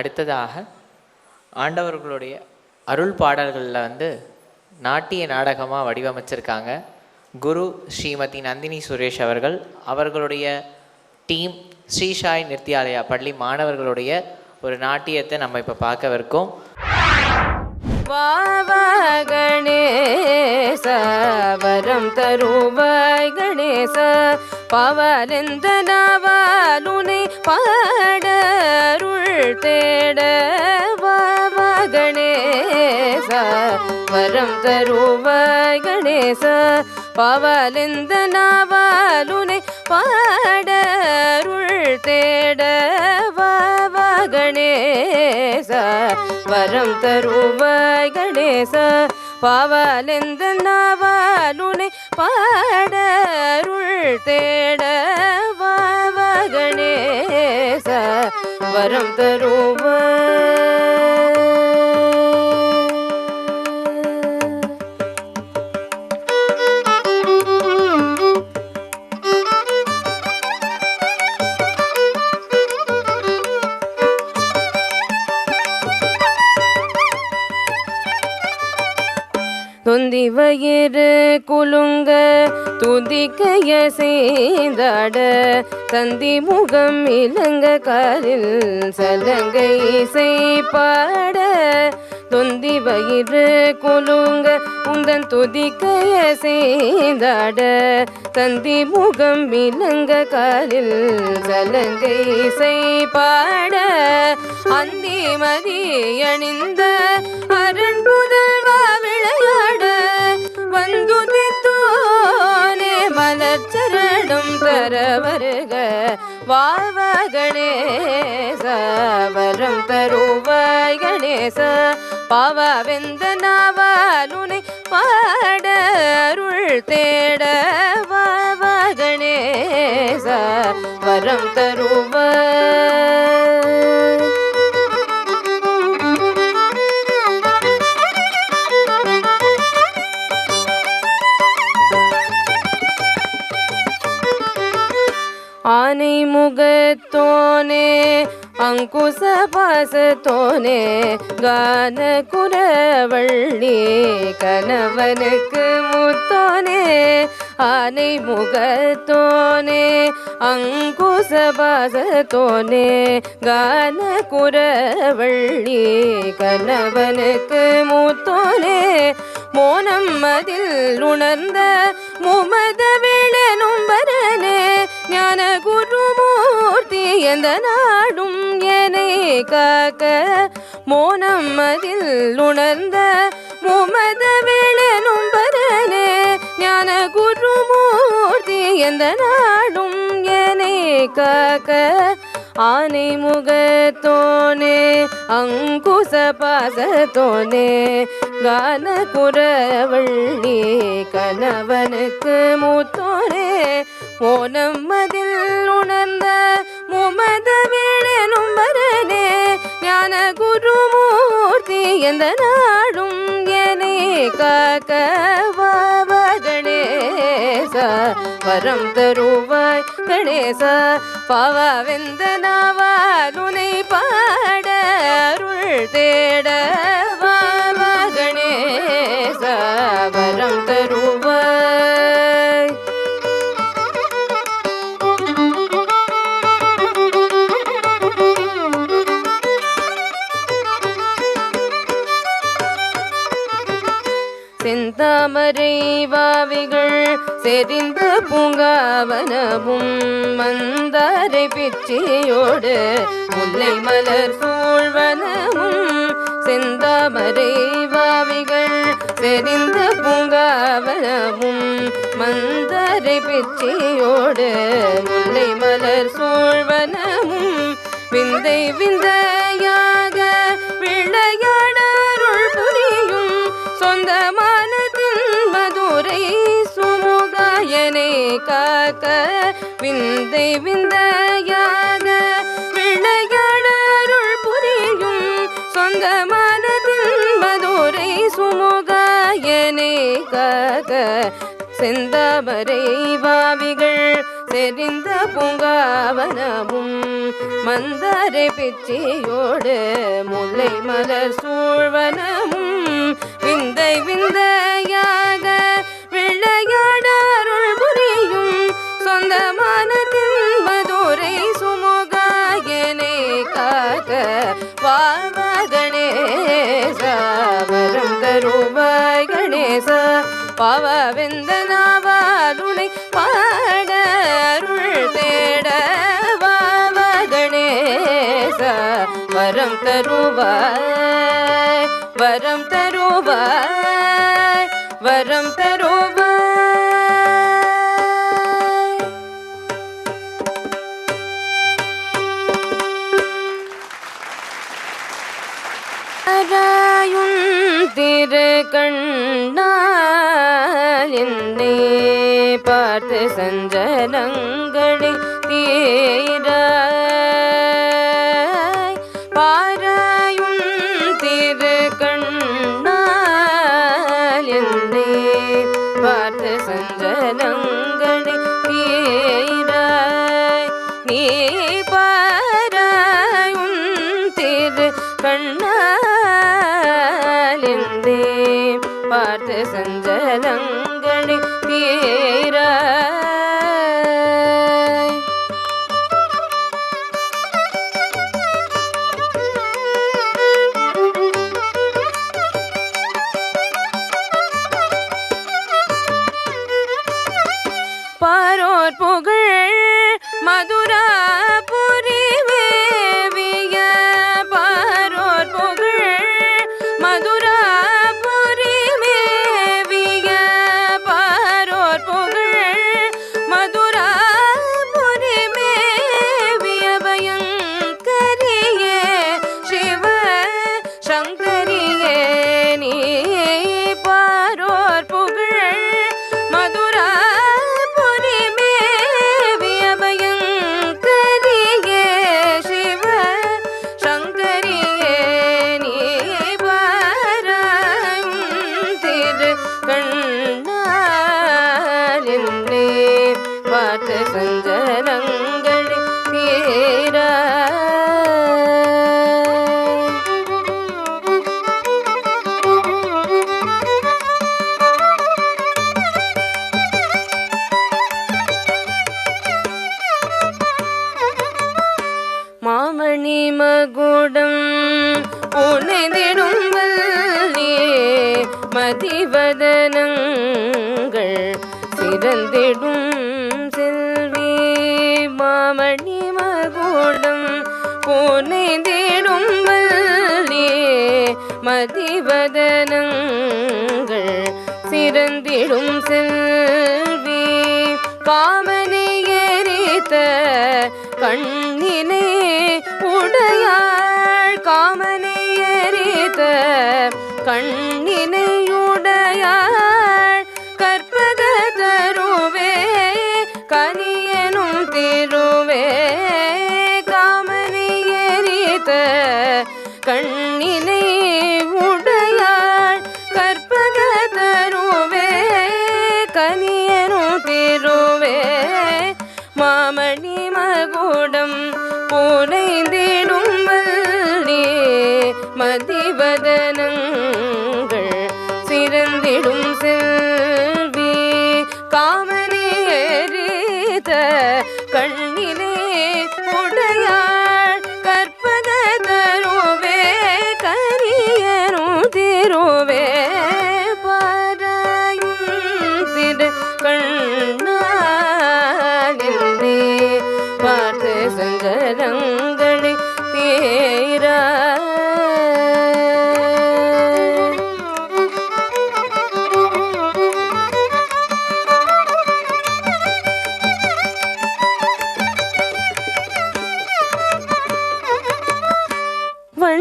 அடுத்ததாக ஆண்டவர்களுடைய அருள் பாடல்களில் வந்து நாட்டிய நாடகமாக வடிவமைச்சிருக்காங்க. குரு ஸ்ரீமதி நந்தினி சுரேஷ் அவர்கள் அவர்களுடைய டீம் ஸ்ரீசாய் நித்யாலயா பள்ளி மாணவர்களுடைய ஒரு நாட்டியத்தை நம்ம இப்போ பார்க்கவிருக்கோம். வாவா கணேச வரம் தருவாய் கணேச பவலெந்த நாவாலுனை பாடருள் தேட வாவா கணேச வரம் தருவாய் கணேச பவலெந்த நாவாலுனை பாடருள் தேட கணேச வரம் தருவாய் கணேச பாவலெந்த நாவாலுனை பாடருள் தேட வாவா கணேச வரம் தருவாய் தொந்தி வயிறு குலுங்க துதிக்கைய செய்தாட. தந்தி முகம் இளங்க காலில் சலங்கை இசை தொந்தி வயிறு குலுங்க உந்தன் துதிக்கைய செய்தாட. தந்தி முகம் இளங்க காலில் சலங்கை இசை அந்தி மதி அணிந்த வருக வாவ வரம் தருவாய் கணேச பாவவெந்த நாவாலுனை பாட அருள் தேட வாவ வரம் தருவாய் அங்குச பாசத்தோனே கான குரவள்ளி கணவனுக்கு முத்தோனே ஆனை முகத்தோனே அங்குச பாசத்தோனே கான குரவள்ளி கணவனுக்கு முத்தோனே மோனம் மதில் உணர்ந்த முமத விழனும் வரனே ஞான குருமூர்த்தி எந்த நாடும் காக்க மோனம் அதில் உணர்ந்த முமத விழனும் வரனே ஞான குருமூர்த்தி எந்த நாடும் என்னை காக்க ஆனை முகத்தோனே அங்குச பாசத்தோனே கான குரவள்ளி கணவனுக்கு மூத்தோனே மோனம் மதில் உணர்ந்த எந்த நாடும் என்னை காக்க வாவ கணேச வரம் தருவாய் கணேச பாவா வெந்த நாவாலுனை பாட அருள் தேட செந்தாமரை வாவிகள் செறிந்த பூங்காவனமும் மந்தாரை பிச்சையோடு முல்லை மலர் சூழ்வனமும் செந்தாமரை வாவிகள் செறிந்த பூங்காவனமும் மந்தாரை பிச்சையோடு முல்லை மலர் சூழ்வனமும் விந்தை விந்தையாக விளையாடருள் புரியும் சொந்த காக்க விந்தை விந்தையாக விளையாடருள் புரியும் சொந்த மனதின் மதுரை சுமுகாயனே காக்க செந்தாமரை வாவிகள் செறிந்த பூங்காவனமும் மந்தாரை பிச்சையோடு முல்லை மலர் சூழ்வனமும் விந்தை விந்தையாக பவவெந்தனாவாருனை பாட அருள் தேட வாவகணேச வரம் தருவாய் வரம் தருவாய் வரம் தருவாய். திரு கண்ண சஞ்சலங்களை தீ புகழ் மதுரா மகிம கூடும் பூனை தேடும் வல்லே மதிவதனங்கள் சிறந்திடும் செல்வி. காமனை எரித்த கண்ணினை உடையாள். காமனை எரித்த கண்ணினையுடையாள் கற்பக தருவே கனியனும் திரு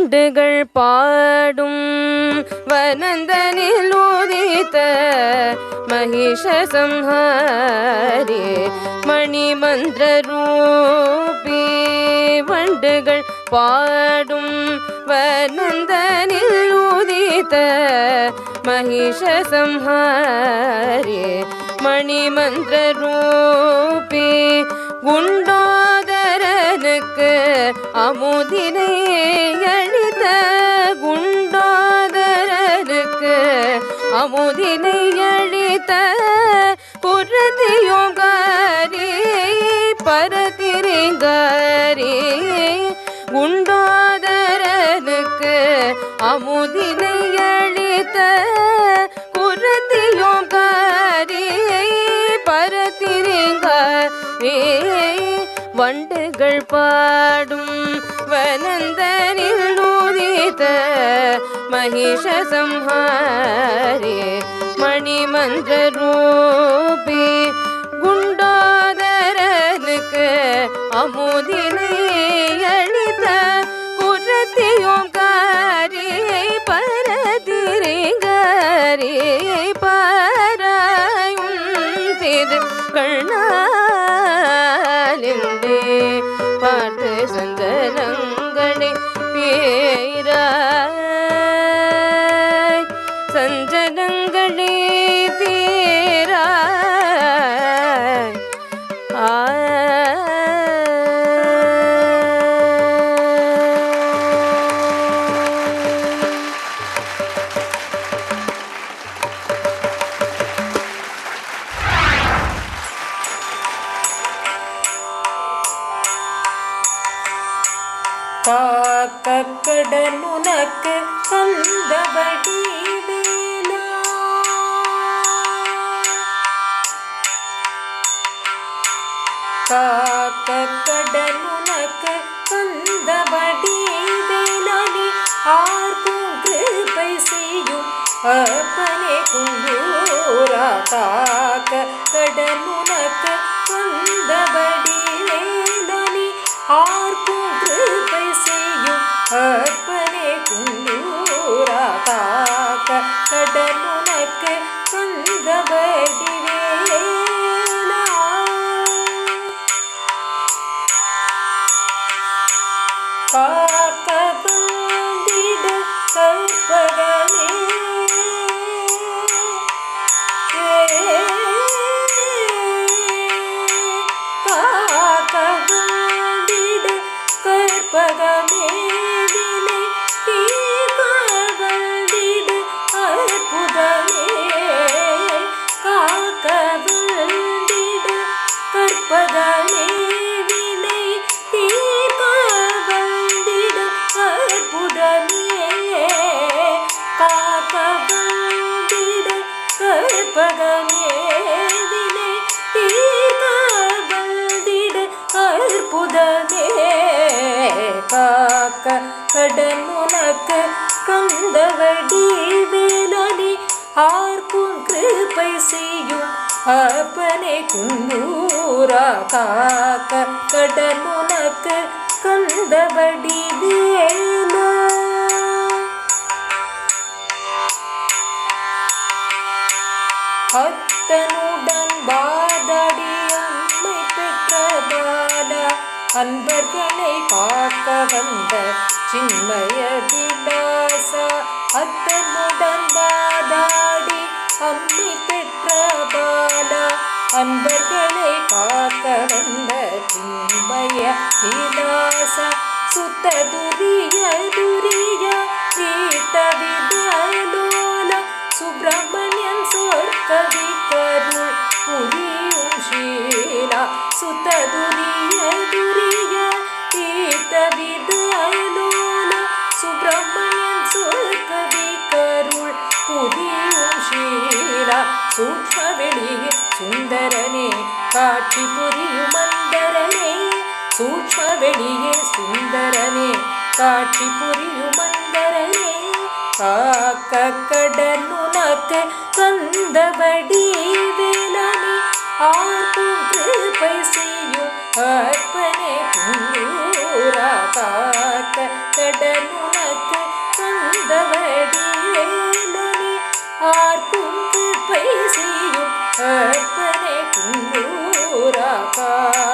வண்டுகள் பாடும். வனந்தனில் உதித்த மகிஷசம்ஹாரே மணிமந்திர ரூபி வண்டுகள் பாடும். வனந்தனில் உதித்த மகிஷசம்ஹாரே மணிமந்திர ரூபி குண்டோ அமுதினை அழித்த குண்டோதரனுக்கு அமுதினை அழித்த புரதியோகாரி பரதிரிங்காரி குண்டோதரனுக்கு அமுதினை பாடும் வனந்தரில் நூதித்த மகிஷ சம்ஹாரி மணிமந்திர ரூபி குண்டோதரனுக்கு அமுதினை ताक कडलक कुन्द हारु अपि कुन्दरा ताकडि காக்க கடன் உனக்கு கந்தவடி வேலா. அத்தனுடன் வாதாடி அம்மை பெற்ற பாலா அன்பர்களை காக்க வந்த சின்மய விலாசா அத்தனுடன் வாதாடி அம்மை பெற்ற பாலா அன்பர்களை ಶ್ರೀದಾಸ ಸುತ್ತ ದುರಿಯ ದುರಿಯ ಪ್ರೀತ ವಿದಾಲೋಲ ಸುಬ್ರಹ್ಮಣ್ಯನ್ ಸೋರ್ಕ ವಿಕರುಳ್ ಪುರಿಯು ಶೀಲ ಸುತ್ತ ದುರಿಯ ದುರಿಯ ಪ್ರೀತ ವಿದಾಲೋಲ ಸುಬ್ರಹ್ಮಣ್ಯನ್ ಸೋರ್ಕ ವಿಕರುಳ್ ಪುರಿಯು ಶೀಲ സൂക്ഷ്മവെളിയിൽ സുന്ദരനെ കാട്ടിപ്പൊരിയുമന്തരനെ சுந்தரனே வெளியே சுந்தரனே காட்சி புரியும் மந்தரனே. காக்க கடன் உனக்கு கந்தபடி வேலனே ஆர்க்கும் கிருபை செய்யும் அற்பனே. புல்லூரா காக்க கடன் உனக்கு கந்தபடி வேலனே ஆர்க்கும் கிருபை செய்யும் அற்பனே. புல்லூரா காக்க